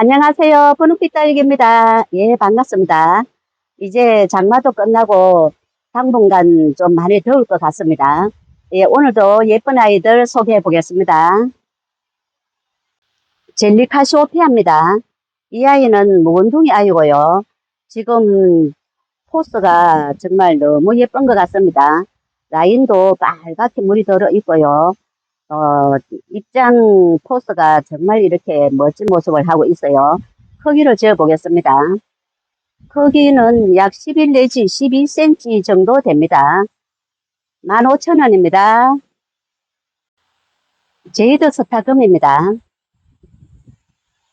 안녕하세요. 분홍빛 딸기입니다. 예, 반갑습니다. 이제 장마도 끝나고 당분간 좀 많이 더울 것 같습니다. 예, 오늘도 예쁜 아이들 소개해 보겠습니다. 젤리 카시오피아입니다. 이 아이는 무건둥이 아이고요. 지금 포스가 정말 너무 예쁜 것 같습니다. 라인도 빨갛게 물이 들어 있고요. 어, 입장 포스가 정말 이렇게 멋진 모습을 하고 있어요. 크기를 재어 보겠습니다. 크기는 약 11 내지 12cm 정도 됩니다. 15,000원입니다. 제이드 스타금입니다.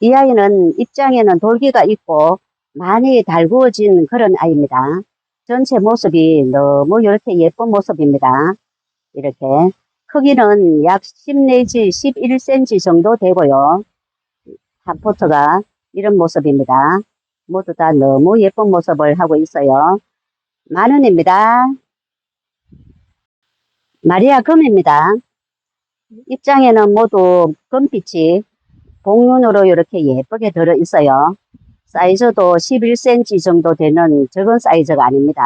이 아이는 입장에는 돌기가 있고 많이 달구어진 그런 아이입니다. 전체 모습이 너무 이렇게 예쁜 모습입니다. 이렇게 크기는 약 10 내지 11cm 정도 되고요. 한 포트가 이런 모습입니다. 모두 다 너무 예쁜 모습을 하고 있어요. 만원입니다. 마리아 금입니다. 입장에는 모두 금빛이 복륜으로 이렇게 예쁘게 들어 있어요. 사이즈도 11cm 정도 되는 적은 사이즈가 아닙니다.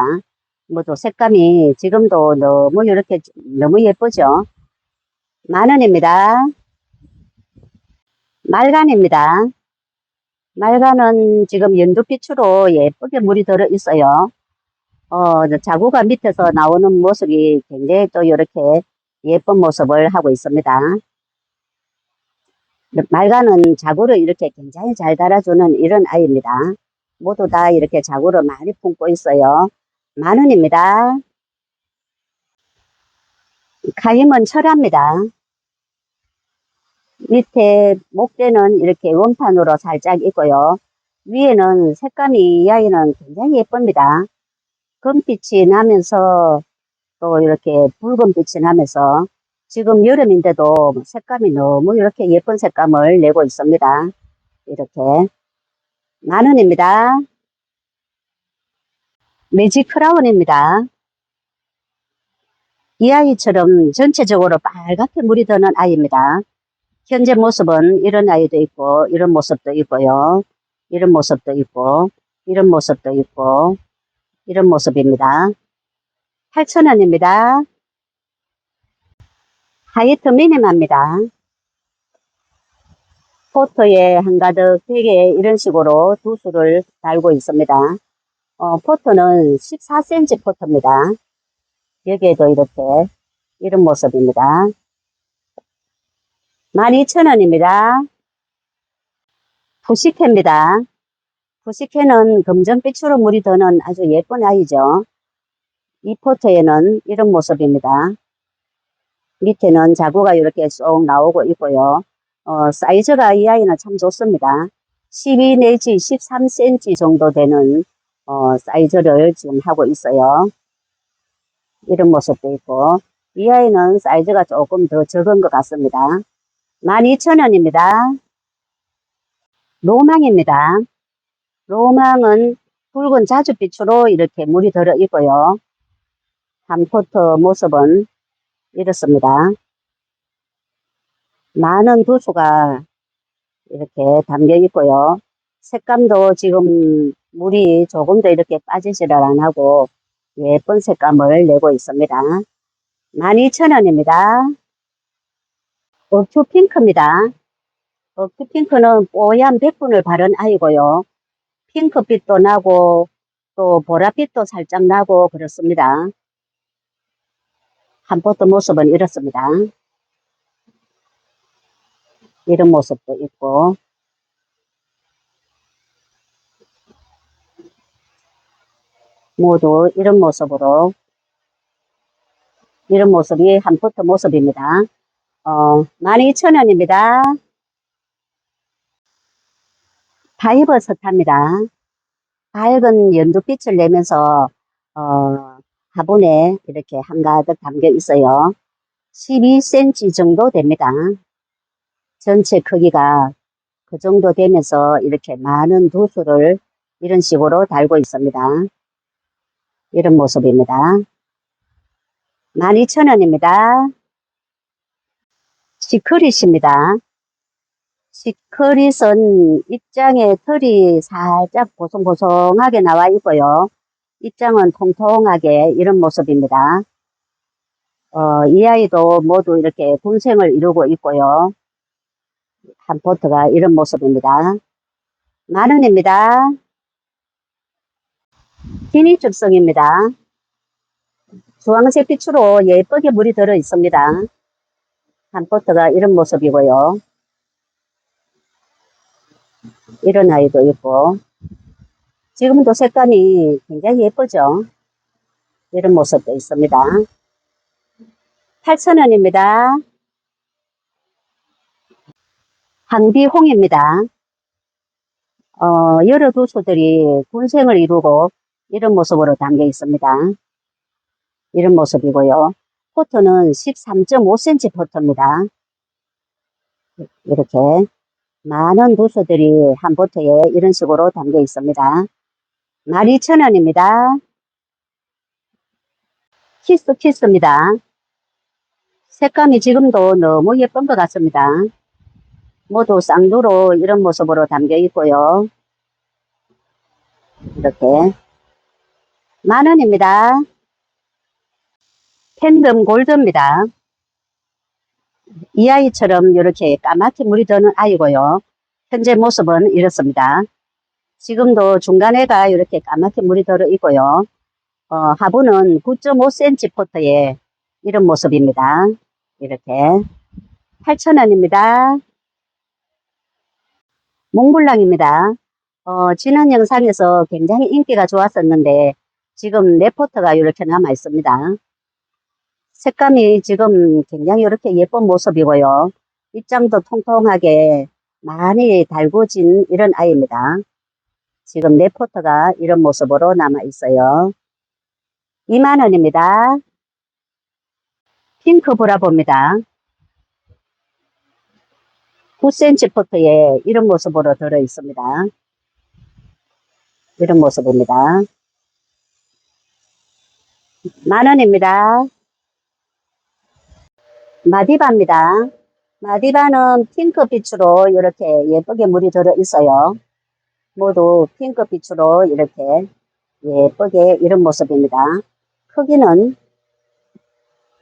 모두 색감이 지금도 너무 이렇게 너무 예쁘죠? 만원입니다. 말간입니다. 말간은 지금 연두빛으로 예쁘게 물이 들어 있어요. 어, 자구가 밑에서 나오는 모습이 굉장히 또 이렇게 예쁜 모습을 하고 있습니다. 말간은 자구를 이렇게 굉장히 잘 달아주는 이런 아이입니다. 모두 다 이렇게 자구를 많이 품고 있어요. 만원입니다. 카임은 철합니다. 밑에 목대는 이렇게 원판으로 살짝 있고요. 위에는 색감이 이 아이는 굉장히 예쁩니다. 금빛이 나면서 또 이렇게 붉은 빛이 나면서 지금 여름인데도 색감이 너무 이렇게 예쁜 색감을 내고 있습니다. 이렇게 만 원입니다. 매직 크라운입니다. 이 아이처럼 전체적으로 빨갛게 물이 드는 아이입니다. 현재 모습은 이런 아이도 있고 이런 모습도 있고요. 이런 모습도 있고 이런 모습도 있고 이런 모습입니다. 8,000원입니다. 하이트 미니마입니다. 포토에 한가득 되게 이런 식으로 두 수를 달고 있습니다. 어, 포토는 14cm 포토입니다. 여기에도 이렇게 이런 모습입니다. 12,000원입니다. 푸시케입니다. 푸시케는 검정빛으로 물이 드는 아주 예쁜 아이죠. 이 포토에는 이런 모습입니다. 밑에는 자구가 이렇게 쏙 나오고 있고요. 어, 사이즈가 이 아이는 참 좋습니다. 12 내지 13cm 정도 되는 어, 사이즈를 지금 하고 있어요. 이런 모습도 있고 이 아이는 사이즈가 조금 더 적은 것 같습니다. 12,000원입니다. 로망입니다. 로망은 붉은 자주빛으로 이렇게 물이 들어 있고요. 한 포트 모습은 이렇습니다. 많은 두수가 이렇게 담겨 있고요. 색감도 지금 물이 조금 더 이렇게 빠지지를 안 하고 예쁜 색감을 내고 있습니다. 12,000원입니다. 억큐 핑크입니다. 억큐 핑크는 뽀얀 백분을 바른 아이고요. 핑크빛도 나고 또 보라빛도 살짝 나고 그렇습니다. 한 포트 모습은 이렇습니다. 이런 모습도 있고 모두 이런 모습으로 이런 모습이 한 포트 모습입니다. 어, 12,000원입니다. 다이버 스타입니다. 밝은 연두빛을 내면서 어, 화분에 이렇게 한가득 담겨 있어요. 12cm 정도 됩니다. 전체 크기가 그 정도 되면서 이렇게 많은 두수를 이런 식으로 달고 있습니다. 이런 모습입니다. 12,000원입니다. 시크릿입니다. 시크릿은 입장에 털이 살짝 보송보송하게 나와 있고요. 입장은 통통하게 이런 모습입니다. 어, 이 아이도 모두 이렇게 군생을 이루고 있고요. 한 포트가 이런 모습입니다. 만 원입니다. 기니축성입니다. 주황색 빛으로 예쁘게 물이 들어 있습니다. 한 포트가 이런 모습이고요. 이런 아이도 있고 지금도 색감이 굉장히 예쁘죠. 이런 모습도 있습니다. 8,000원입니다. 항비홍입니다. 어, 여러 두수들이 군생을 이루고 이런 모습으로 담겨 있습니다. 이런 모습이고요. 포트는 13.5cm 포트입니다. 이렇게 많은 두수들이 한 포트에 이런 식으로 담겨 있습니다. 12,000원입니다. 키스 키스입니다. 색감이 지금도 너무 예쁜 것 같습니다. 모두 쌍두로 이런 모습으로 담겨 있고요. 이렇게 만 원입니다. 팬덤 골드입니다. 이 아이처럼 이렇게 까맣게 물이 드는 아이고요. 현재 모습은 이렇습니다. 지금도 중간에가 이렇게 까맣게 물이 들어 있고요. 어, 하부는 9.5cm 포트에 이런 모습입니다. 이렇게 8,000원입니다. 몽블랑입니다. 어, 지난 영상에서 굉장히 인기가 좋았었는데 지금 네 포트가 이렇게 남아 있습니다. 색감이 지금 굉장히 이렇게 예쁜 모습이고요. 입장도 통통하게 많이 달궈진 이런 아이입니다. 지금 네 포트가 이런 모습으로 남아 있어요. 2만원입니다. 핑크 브라보입니다. 9cm 포트에 이런 모습으로 들어 있습니다. 이런 모습입니다. 만원입니다. 마디바입니다. 마디바는 핑크빛으로 이렇게 예쁘게 물이 들어 있어요. 모두 핑크빛으로 이렇게 예쁘게 이런 모습입니다. 크기는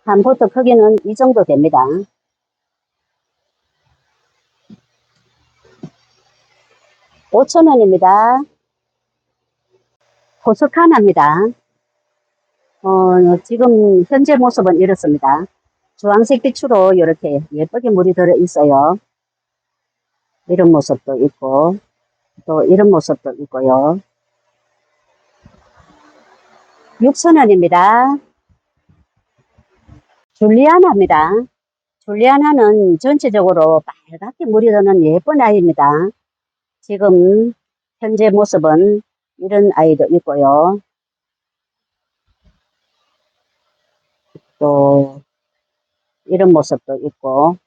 한 포트 크기는 이 정도 됩니다. 오천원입니다 호스카나입니다. 어, 지금 현재 모습은 이렇습니다. 주황색 빛으로 이렇게 예쁘게 물이 들어 있어요. 이런 모습도 있고 또 이런 모습도 있고요. 6,000원입니다. 줄리아나입니다. 줄리아나는 전체적으로 빨갛게 물이 드는 예쁜 아이입니다. 지금 현재 모습은 이런 아이도 있고요. 또 이런 모습도 있고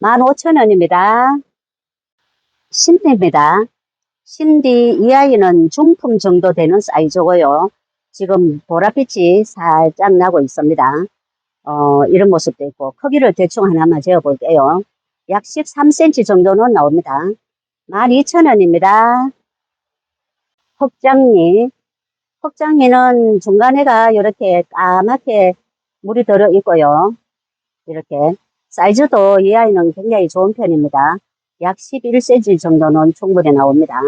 15,000원입니다. 신디입니다. 신디 이 아이는 중품 정도 되는 사이즈고요. 지금 보랏빛이 살짝 나고 있습니다. 어, 이런 모습도 있고 크기를 대충 하나만 재어 볼게요. 약 13cm 정도는 나옵니다. 12,000원입니다. 흑장미 흑장미는 중간에가 이렇게 까맣게 물이 들어 있고요. 이렇게 사이즈도 이 아이는 굉장히 좋은 편입니다. 약 11cm 정도는 충분히 나옵니다.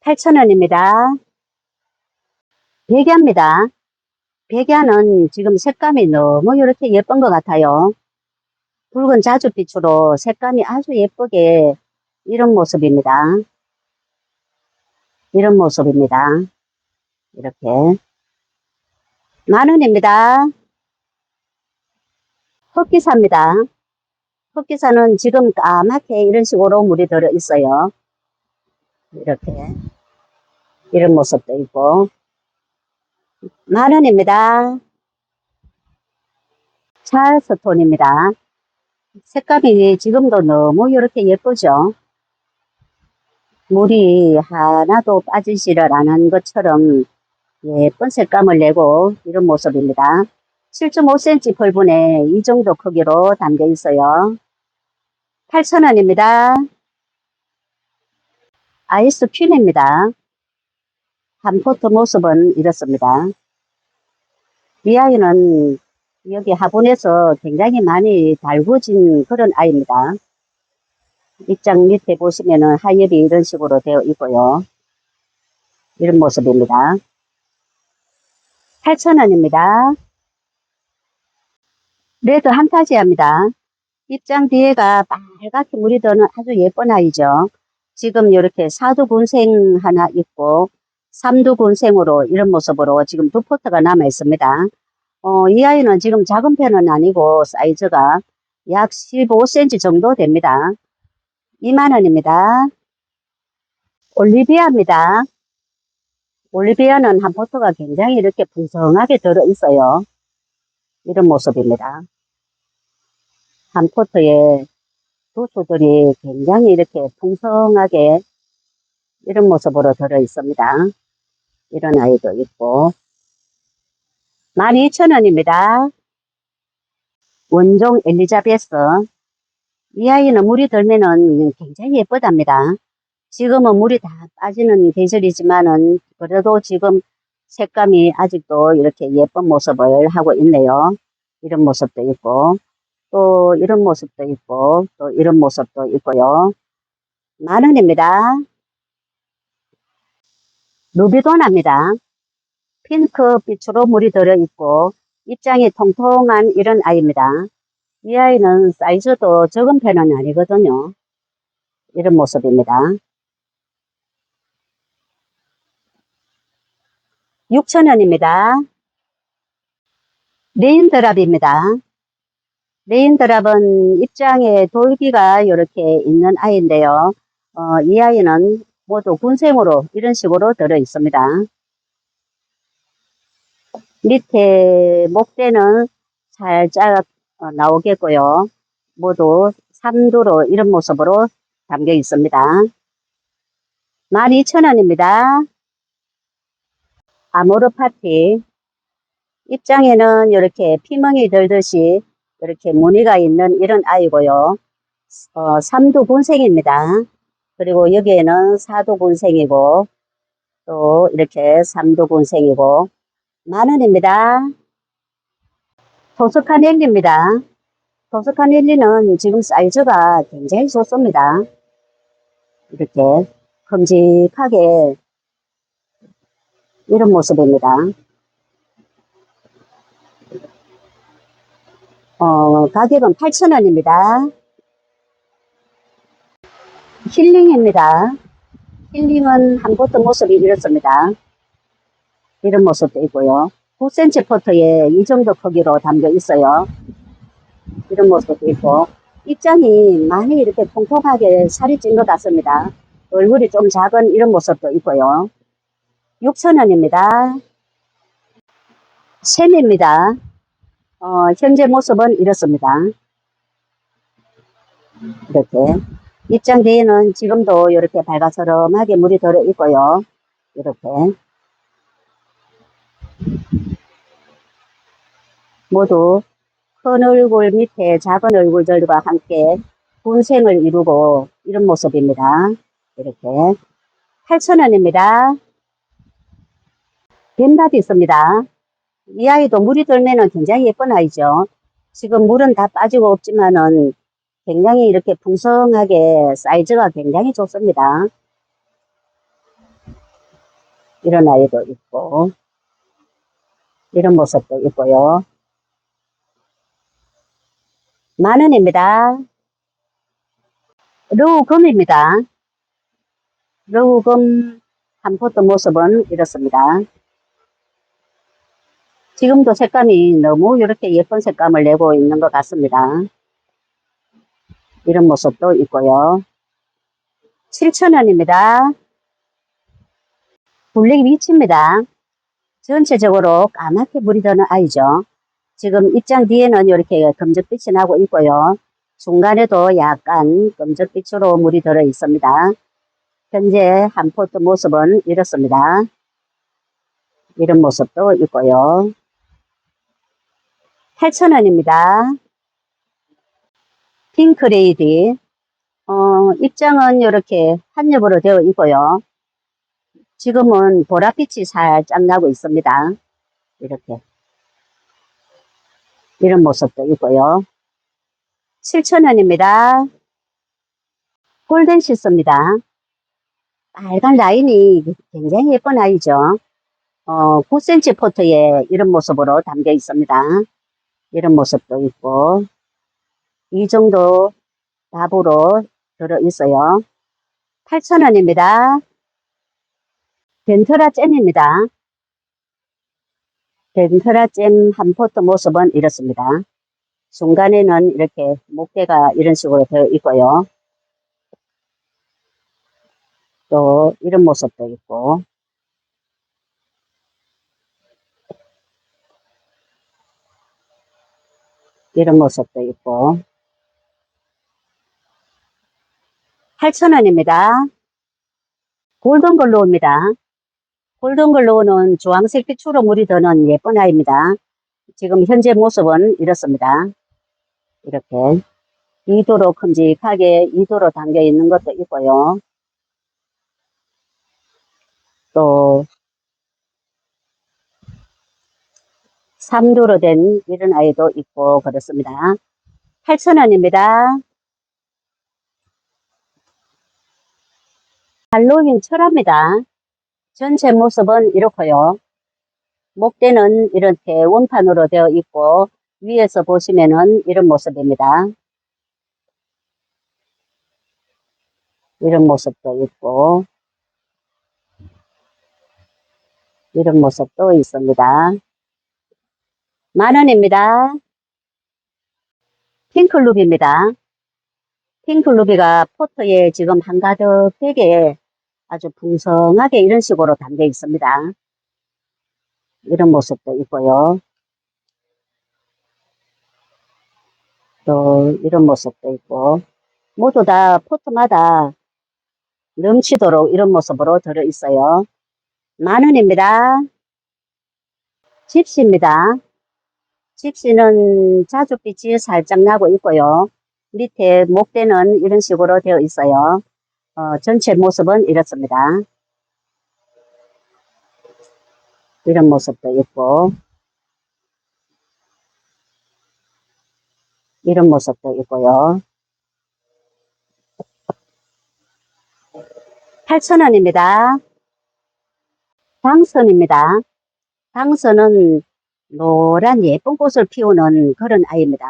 8,000원입니다. 백야입니다. 백야는 지금 색감이 너무 이렇게 예쁜 것 같아요. 붉은 자주빛으로 색감이 아주 예쁘게 이런 모습입니다. 이런 모습입니다. 이렇게 만원입니다. 흑기사입니다. 흑기사는 지금 까맣게 이런 식으로 물이 들어 있어요. 이렇게 이런 모습도 있고 만원입니다. 찰스톤입니다. 색감이 지금도 너무 이렇게 예쁘죠? 물이 하나도 빠지지를 않은 것처럼 예쁜 색감을 내고 이런 모습입니다. 7.5cm 펄분에 이 정도 크기로 담겨 있어요. 8,000원입니다. 아이스 퀸입니다. 한 포트 모습은 이렇습니다. 이 아이는 여기 화분에서 굉장히 많이 달궈진 그런 아이입니다. 입장 밑에 보시면은 하엽이 이런 식으로 되어 있고요. 이런 모습입니다. 8,000원입니다. 레드 한타지아입니다. 입장 뒤에가 빨갛게 물이 드는 아주 예쁜 아이죠. 지금 이렇게 사두군생 하나 있고 삼두군생으로 이런 모습으로 지금 두 포트가 남아 있습니다. 어, 이 아이는 지금 작은 편은 아니고 사이즈가 약 15cm 정도 됩니다. 2만원입니다. 올리비아입니다. 올리비아는 한 포트가 굉장히 이렇게 풍성하게 들어 있어요. 이런 모습입니다. 한 포트에 두수들이 굉장히 이렇게 풍성하게 이런 모습으로 들어 있습니다. 이런 아이도 있고 12,000원입니다. 원종 엘리자베스 이 아이는 물이 들면은 굉장히 예쁘답니다. 지금은 물이 다 빠지는 계절이지만은 그래도 지금 색감이 아직도 이렇게 예쁜 모습을 하고 있네요. 이런 모습도 있고 또 이런 모습도 있고 또 이런 모습도 있고요. 만 원입니다. 루비도나입니다. 핑크 빛으로 물이 들어있고 입장이 통통한 이런 아이입니다. 이 아이는 사이즈도 적은 편은 아니거든요. 이런 모습입니다. 6,000원입니다. 레인 드랍입니다. 레인 드랍은 입장에 돌기가 이렇게 있는 아이인데요. 어, 이 아이는 모두 군생으로 이런 식으로 들어 있습니다. 밑에 목대는 살짝 어, 나오겠고요. 모두 3두로 이런 모습으로 담겨 있습니다. 12,000원입니다. 아모르 파티 입장에는 이렇게 피멍이 들듯이 이렇게 무늬가 있는 이런 아이고요. 어, 삼두 군생입니다. 그리고 여기에는 사두 군생이고 또 이렇게 삼두 군생이고 만원입니다. 토스카넬리입니다. 토스카넬리는 지금 사이즈가 굉장히 좋습니다. 이렇게 큼직하게 이런 모습입니다. 어, 가격은 8,000원입니다. 힐링입니다. 힐링은 한 포트 모습이 이렇습니다. 이런 모습도 있고요. 9cm 포트에 이 정도 크기로 담겨 있어요. 이런 모습도 있고 입장이 많이 이렇게 통통하게 살이 찐 것 같습니다. 얼굴이 좀 작은 이런 모습도 있고요. 6,000원입니다. 샘입니다. 어, 현재 모습은 이렇습니다. 이렇게. 입장 뒤에는 지금도 이렇게 밝아서름하게 물이 들어 있고요. 이렇게. 모두 큰 얼굴 밑에 작은 얼굴들과 함께 분생을 이루고 이런 모습입니다. 이렇게. 8,000원입니다. 뱀밥이 있습니다. 이 아이도 물이 들면은 굉장히 예쁜 아이죠. 지금 물은 다 빠지고 없지만은 굉장히 이렇게 풍성하게 사이즈가 굉장히 좋습니다. 이런 아이도 있고, 이런 모습도 있고요. 만 원입니다. 러우금입니다. 러우금 한 포트 모습은 이렇습니다. 지금도 색감이 너무 이렇게 예쁜 색감을 내고 있는 것 같습니다. 이런 모습도 있고요. 7,000원입니다. 블랙 위치입니다. 전체적으로 까맣게 물이 드는 아이죠. 지금 입장 뒤에는 이렇게 금적빛이 나고 있고요. 중간에도 약간 금적빛으로 물이 들어 있습니다. 현재 한 포트 모습은 이렇습니다. 이런 모습도 있고요. 8,000원입니다. 핑크레이디. 어, 입장은 이렇게 한 겹으로 되어 있고요. 지금은 보랏빛이 살짝 나고 있습니다. 이렇게. 이런 모습도 있고요. 7,000원입니다. 골든 시스입니다. 빨간 라인이 굉장히 예쁜 아이죠. 어, 9cm 포트에 이런 모습으로 담겨 있습니다. 이런 모습도 있고, 이 정도 답으로 들어 있어요. 8,000원입니다. 덴터라 잼입니다. 덴터라 잼 한 포트 모습은 이렇습니다. 중간에는 이렇게 목대가 이런 식으로 되어 있고요. 또 이런 모습도 있고 이런 모습도 있고 8,000원입니다. 골든글로우입니다. 골든글로우는 주황색 빛으로 물이 드는 예쁜 아이입니다. 지금 현재 모습은 이렇습니다. 이렇게 이도로 큼직하게 이도로 담겨 있는 것도 있고요. 또 3도로 된 이런 아이도 있고 그렇습니다. 8,000원입니다. 할로윈 철합니다. 전체 모습은 이렇고요. 목대는 이렇게 원판으로 되어 있고 위에서 보시면은 이런 모습입니다. 이런 모습도 있고 이런 모습도 있습니다. 만원입니다. 핑클루비입니다. 핑클루비가 포트에 지금 한가득 되게 아주 풍성하게 이런 식으로 담겨 있습니다. 이런 모습도 있고요. 또 이런 모습도 있고 모두 다 포트마다 넘치도록 이런 모습으로 들어 있어요. 만 원입니다. 집시입니다. 집시는 자줏빛이 살짝 나고 있고요. 밑에 목대는 이런 식으로 되어 있어요. 어, 전체 모습은 이렇습니다. 이런 모습도 있고 이런 모습도 있고요. 8,000원입니다. 당선입니다. 당선은 노란 예쁜 꽃을 피우는 그런 아이입니다.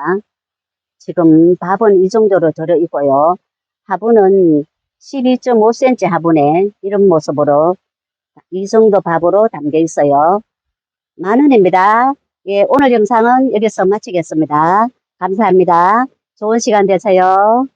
지금 밥은 이 정도로 들어 있고요. 화분은 12.5cm 화분에 이런 모습으로 이 정도 밥으로 담겨 있어요. 만원입니다. 예, 오늘 영상은 여기서 마치겠습니다. 감사합니다. 좋은 시간 되세요.